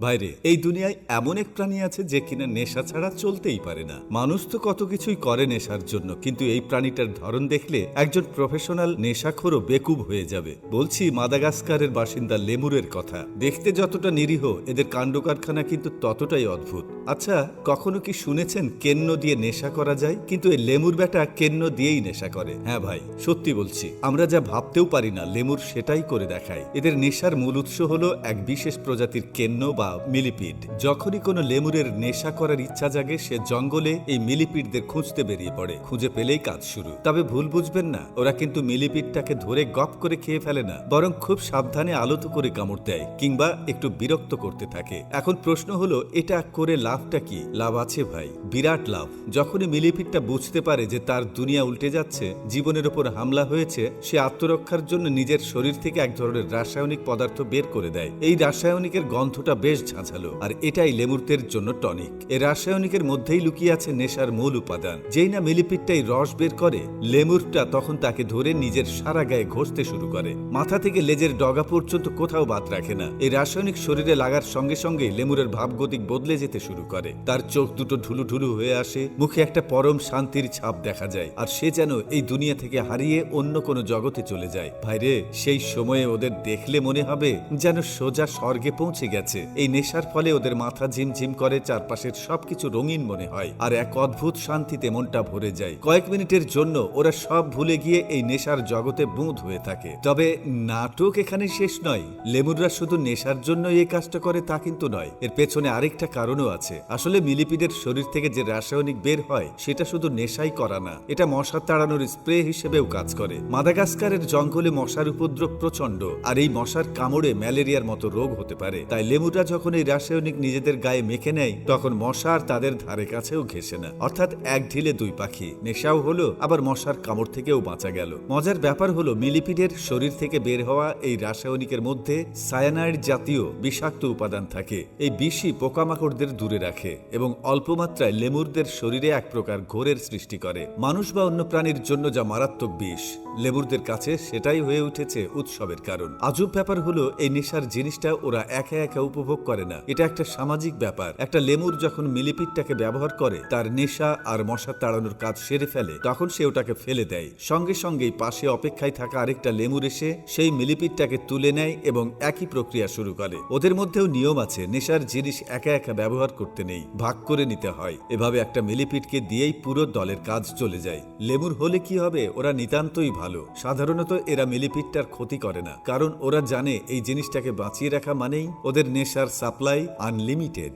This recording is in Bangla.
ভাইরে, এই দুনিয়ায় এমন এক প্রাণী আছে যে কিনা নেশা ছাড়া চলতেই পারে না। মানুষ তো কত কিছুই করে নেশার জন্য, কিন্তু এই প্রাণীটার ধরন দেখলে একজন প্রফেশনাল নেশাখোরও বেকুব হয়ে যাবে। বলছি মাদাগাস্কারের বাসিন্দা লেমুরের কথা। দেখতে যতটা নিরীহ, এদের কাণ্ড কারখানা কিন্তু ততটাই অদ্ভুত। আচ্ছা কখনো কি শুনেছেন কেন্ন দিয়ে নেশা করা যায়? কিন্তু এই লেমুর বেটা কেন্ন দিয়েই নেশা করে। হ্যাঁ ভাই, সত্যি বলছি। আমরা যা ভাবতেও পারি না, লেমুর সেটাই করে দেখায় এদের নেশার মূল উৎস হলো এক বিশেষ প্রজাতির কেন্ন বা মিলিপিড। যখনই কোনো লেমুরের নেশা করার ইচ্ছা জাগে, সে জঙ্গলে এই মিলিপিডদের খুঁজতে বেরিয়ে পড়ে। খুঁজে পেলেই কাজ শুরু। তবে ভুল বুঝবেন না, ওরা কিন্তু মিলিপিডটাকে ধরে গপ করে খেয়ে ফেলে না, বরং খুব সাবধানে আলত করে কামড় দেয় কিংবা একটু বিরক্ত করতে থাকে। এখন প্রশ্ন হলো, এটা করে লাভটা কি? লাভ আছে ভাই। বিরাট লাভ। যখনই মিলিপিডটা বুঝতে পারে যে তার দুনিয়া উল্টে যাচ্ছে, জীবনের ওপর হামলা হয়েছে, সে আত্মরক্ষার জন্য নিজের শরীর থেকে এক ধরনের রাসায়নিক পদার্থ বের করে দেয়। এই রাসায়নিকের গন্ধটা বেশ ঝাঁঝালো, আর এটাই লেমুরদের জন্য টনিক। এই রাসায়নিকের মধ্যেই লুকিয়ে আছে নেশার মূল উপাদান। যেই না মিলিপিডটাই রস বের করে, লেমুরটা তখন তাকে ধরে নিজের সারা গায়ে ঘষতে শুরু করে। মাথা থেকে লেজের ডগা পর্যন্ত কোথাও বাদ রাখে না। এই রাসায়নিক শরীরে লাগার সঙ্গে সঙ্গে লেমুরের ভাবগতিক বদলে যেতে শুরু করে। তার চোখ দুটো ঢুলু ঢুলু হয়ে আসে, মুখে একটা পরম শান্তির ছাপ দেখা যায়, আর সে যেন এই দুনিয়া থেকে হারিয়ে অন্য কোনো জগতে চলে যায়। ভাইরে সেই সময়ে ওদের দেখলে মনে হবে যেন সোজা স্বর্গে পৌঁছে গেছে। এই নেশার ফলে ওদের মাথা ঝিমঝিম করে, চারপাশের সবকিছু রঙিন মনে হয়, আর এক অদ্ভুত শান্তিতে মনটা ভরে যায়। কয়েক মিনিটের জন্য ওরা সব ভুলে গিয়ে এই নেশার জগতে বুঁদ হয়ে থাকে। তবে নাটক এখানে শেষ নয়। লেমুররা শুধু নেশার জন্য এই কাজটা করে তা কিন্তু নয়। এর পেছনে আরেকটা কারণও আছে। আসলে মিলিপিডের শরীর থেকে যে রাসায়নিক বের হয়, সেটা শুধু নেশাই করা না, এটা মশা তাড়ানোর স্প্রে হিসেবেও কাজ করে। মাদাগাস্কারের জঙ্গলে মশার উপদ্রব প্রচণ্ড আর এই মশার কামড়ে ম্যালেরিয়ার মতো রোগ হতে পারে। তাই লেমুরা যখন এই রাসায়নিক নিজেদের গায়ে মেখে নেয়, তখন মশা আর তাদের ধারে কাছেও ঘেসে না। অর্থাৎ এক ঢিলে দুই পাখি, নেশাও হলো, আবার মশার কামড় থেকেও বাঁচা গেল। মজার ব্যাপার হলো, মিলিপিডের শরীর থেকে বের হওয়া এই রাসায়নিকের মধ্যে সায়ানাইড জাতীয় বিষাক্ত উপাদান থাকে। এই বিষই পোকামাকড়দের দূরে রাখে এবং অল্প মাত্রায় লেমুরদের শরীরে এক প্রকার ঘোরের সৃষ্টি করে। মানুষ বা অন্য প্রাণীর জন্য যা মারাত্মক বিষ লেমুরদের কাছে সেটাই হয়ে উঠেছে উৎসবের কারণ। আজব ব্যাপার হলো, এই নেশার জিনিসটা ওরা একা একা উপভোগ করে না। এটা একটা সামাজিক ব্যাপার। একটা লেমুর যখন মিলিপিটটাকে ব্যবহার করে, তার নেশা আর মশা তাড়ানোর কাজ সেরে ফেলে, তখন সে ওটাকে ফেলে দেয়। সঙ্গে সঙ্গেই পাশে অপেক্ষায় থাকা আরেকটা লেমুর এসে সেই মিলিপিটটাকে তুলে নেয় এবং একই প্রক্রিয়া শুরু করে। ওদের মধ্যেও নিয়ম আছে, নেশার জিনিস একা একা ব্যবহার করতে নেই, ভাগ করে নিতে হয়। এভাবে একটা মিলিপিটকে দিয়েই পুরো দলের কাজ চলে যায়। লেমুর হলে কি হবে? ওরা নিতান্তই ভালো। সাধারণত এরা মিলিপিটটার ক্ষতি করে না, কারণ ওরা জানে এই জিনিসটাকে বাঁচিয়ে রাখা মানেই ওদের নেশার সাপ্লাই আনলিমিটেড।